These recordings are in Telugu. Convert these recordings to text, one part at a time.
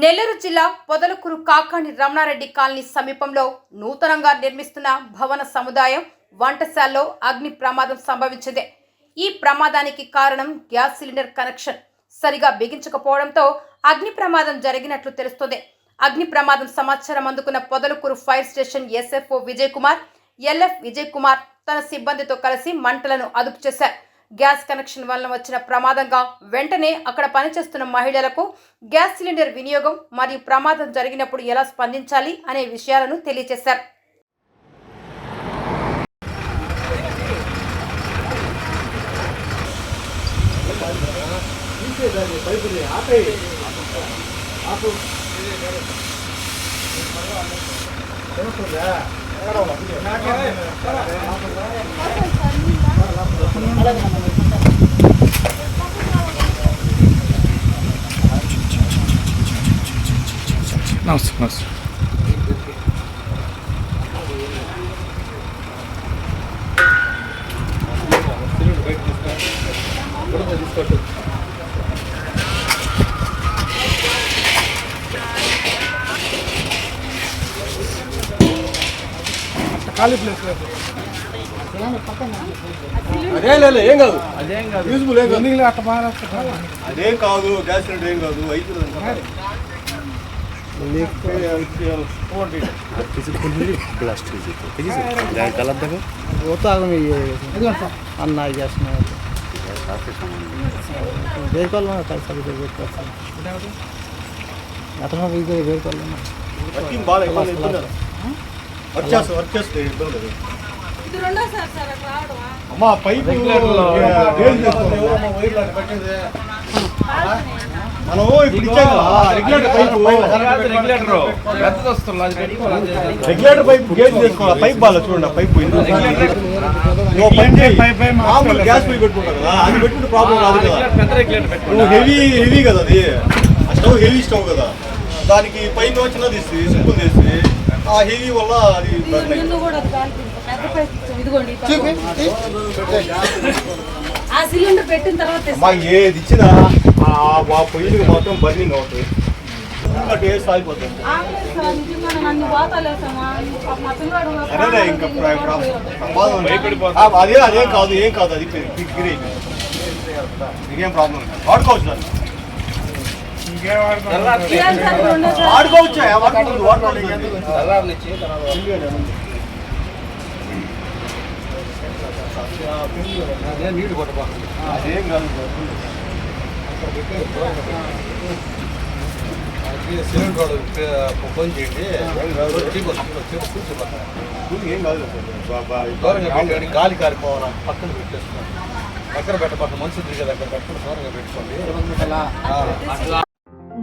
నెల్లూరు జిల్లా పొదలకూరు కాకాణి రమణారెడ్డి కాలనీ సమీపంలో నూతనంగా నిర్మిస్తున్న భవన సముదాయం వంటశాలలో అగ్ని ప్రమాదం సంభవించింది. ఈ ప్రమాదానికి కారణం గ్యాస్ సిలిండర్ కనెక్షన్. సరిగా బిగించకపోవడంతో అగ్ని ప్రమాదం జరిగినట్లు తెలుస్తోంది. అగ్ని ప్రమాదం సమాచారం అందుకున్న Podalakuru fire station SFO Vijay Kumar LF Vijay Kumar తన సిబ్బందితో కలిసి మంటలను అదుపు చేశారు. గ్యాస్ కనెక్షన్ వలన వచ్చిన ప్రమాదంగా వెంటనే అక్కడ పనిచేస్తున్న మహిళలకు గ్యాస్ సిలిండర్ వినియోగం మరియు ప్రమాదం జరిగినప్పుడు ఎలా స్పందించాలి అనే విషయాలను తెలియజేశారు నమస్తే నమస్తే. ఖాళీ ప్లేస్ లేదు. అదేలే ఏం కాదు అదేం కాదు యూజ్బుల్ ఏం కాదు అట్ట మారేస్తారు అదేం కాదు గ్యాస్ సిలిండర్ ఏం కాదు అవుతుంది బ్లాస్ట్ దాని కలర్ దగ్గర పోతాగం అన్న గ్యాస్ వేరుకోవాలి కలిసి వేరుకోవాలి అతను ఇది వేరుకోవాలి వర్కింగ్ బాగా వర్క్ చేస్తే వర్క్ చేస్తే ఇబ్బంది అమ్మా పైపు రేజ్ చేసుకోవాలి. ఎవరమ్మా వైర్ లాంటి పెట్టేది? మనం ఇప్పుడు regulator pipe. Regulator pipe gauge చేసుకోవాలి పైప్ బాగా చూడండి పైపు మామూలు గ్యాస్ పైప్ పెట్టుకుంటావు కదా అది పెట్టుకుంటే ప్రాబ్లం రాదు కదా. నువ్వు హెవీ హెవీ కదా అది. ఆ స్టవ్ హెవీ స్టవ్ కదా. దానికి పైన చిన్నది ఇస్తే సింపుల్ చేస్తే ఆ హెవీ వల్ల అది. ఆ సిలిండర్ పెట్టిన తర్వాత. అమ్మా ఏది ఇచ్చినా ఆ పొయ్యికి మాత్రం బర్నింగ్ అవుతుంది. మా అదే అదే అదే కాదు ఏం కాదు అది ప్రాబ్లం ఏం సార్? వాడుకోవచ్చా నీళ్ళు వాడుకోవచ్చు అదేం కాదు సిలిండర్ ఫోన్ చేయండి ఏం గాలి కారిపోవాలా పక్కన పెట్టేసుకోండి పక్కన పెట్టబట్ట మనుషులు తిరిగేది అక్కడ పెట్టుకుని దూరంగా పెట్టుకోండి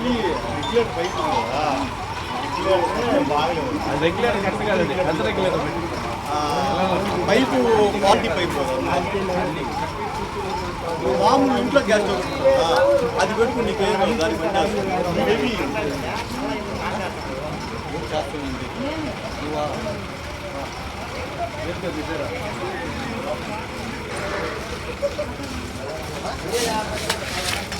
ఈ పైపు కదా కరెక్ట్ కాదు అది పైపు క్వాలిటీ పైపు మామూలు ఇంట్లో గ్యాస్ అది పెట్టుకుని నీకు ఏం దాని దానికి చేస్తుంది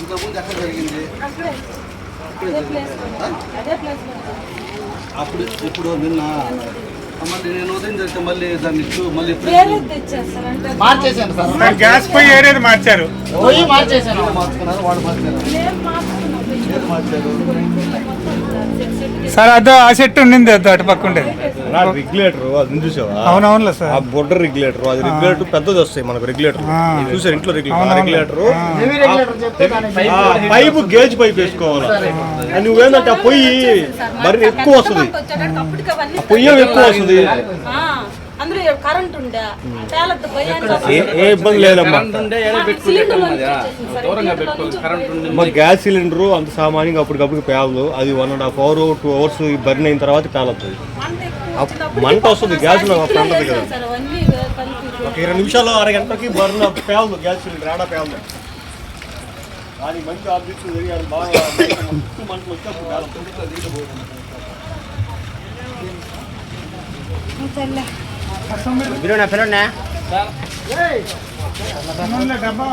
ఇంతకుముందు ఎక్కడ జరిగింది. అప్పుడు ఇప్పుడు నిన్న మళ్ళీ నేను ఉదయం జరిగితే మళ్ళీ దాన్ని చూ- మళ్ళీ మార్చేసాను సార్. గ్యాస్ పొయ్యి ఏరేది మార్చారు. పోయి మార్చేసాను మార్చుకున్నారు? వాడు మార్చారు? సార్ అదో ఆ చెట్టు ఉండింది అదో అటు పక్క ఉండేది. నా రెగ్యులేటర్ అది చూసావా? అవునవునులే సార్. ఆ బొడ్డ రెగ్యులేటర్ అది రెగ్యులేటర్ పెద్దది వస్తాయి మనకు రెగ్యులేటర్ ఆ. చూసారు ఇంట్లో అవునవును. రెగ్యులేటర్ పైపు గేజ్ పైప్ వేసుకోవాలి. నువ్వేందంటే ఆ పొయ్యి మరి ఎక్కువ వస్తుంది. అవన్నీ పొయ్యి ఎక్కువ వస్తుంది. ఆ, ఏ- ఇబ్బంది లేదమ్మా. మా గ్యాస్ సిలిండర్ అంత సామాన్యంగా అప్పటికప్పుడు పేలదు అది one and half hour two hours burn అయిన తర్వాత పేలతుంది మంట వస్తుంది గ్యాస్ పంటది కదా. ఒక ఇరవై నిమిషాలు అరగంటకి బర్న్ పేలదు గ్యాస్ సిలిండర్ ఆడ పేలదు. దానికి మంచి ఆబ్జెక్ట్స్ జరిగాడు బాగా పేలదు. డబ్బా